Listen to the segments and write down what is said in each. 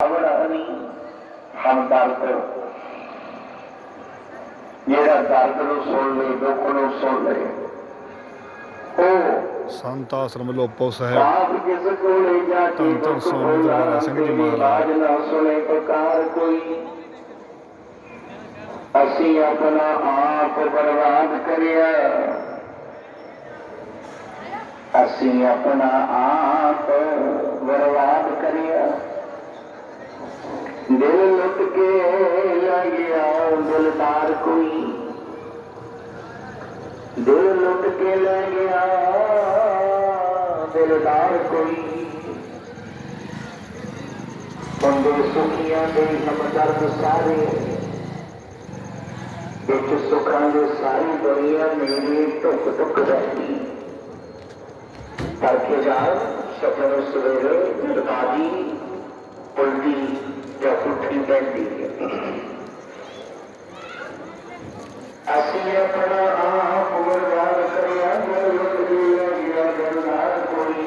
ಅವರವನಿ ಹಂತಾರ್ಕರು ಏರ ದಾರ್ಕರು ಸೋಳ್ಳೆ ದೋಕರು ಸೋಳ್ಳೆ ಓ संत आश्रम लोपो साहब तन तन स्वामी दरबारा सिंह जी महाराज असी अपना आप बर्बाद करिया असी अपना आप बर्बाद करिया दिल लुट के लगिया दिलदार कोई दिल लुट के ले गया दिलदार कोई बंदे सुखिया दे हमदर्द सारे बिच सुखा के सारी दुनिया मेरी टुक टुक रहती करके जाओ सजन सवेरे बर्बादी उल्टी। ਜਾਂ ਸੁੱਖੀ ਬੈਠੀ ਅਸੀਂ ਆਪਣਾ ਆਪ ਵਰਦਾਨ ਕਰਿਆ ਜੋ ਰੁਕੀਆ ਗਿਆ ਜਨਾਰ ਕੋਈ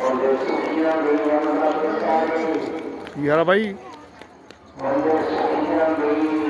ਉਹਦੇ ਸੁਖੀਆਂ ਗਈਆਂ ਨਾ ਸਾਰੇ ਯਾਰ ਭਾਈ ਉਹਦੇ ਸੁਖੀਆਂ ਗਈਆਂ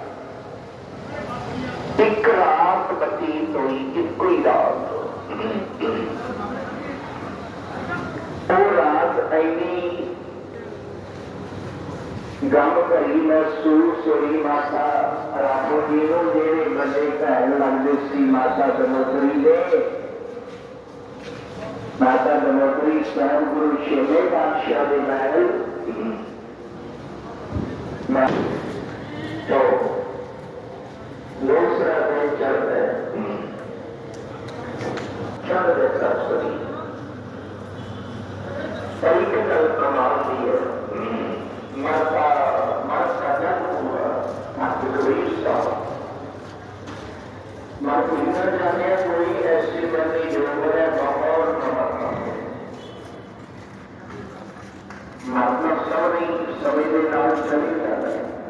God. Oraz ini ગામ કહીમાં સૂર સોરી માતા રામોજીનો જેને બંને કહેલ લાગે શ્રી માતા દમોદરી દે માતા દમોદરી સ્વયં ગુરુ શેલે પાક્ષા દે મહેલ तरीके का एक प्रमाण भी है मर्द मर्द का जन्म हुआ आपके गरीब सा मर्द हिंदर जाने कोई ऐसी मंदिर जो है बहुत महात्मा सब नहीं सभी के नाम चले जाता है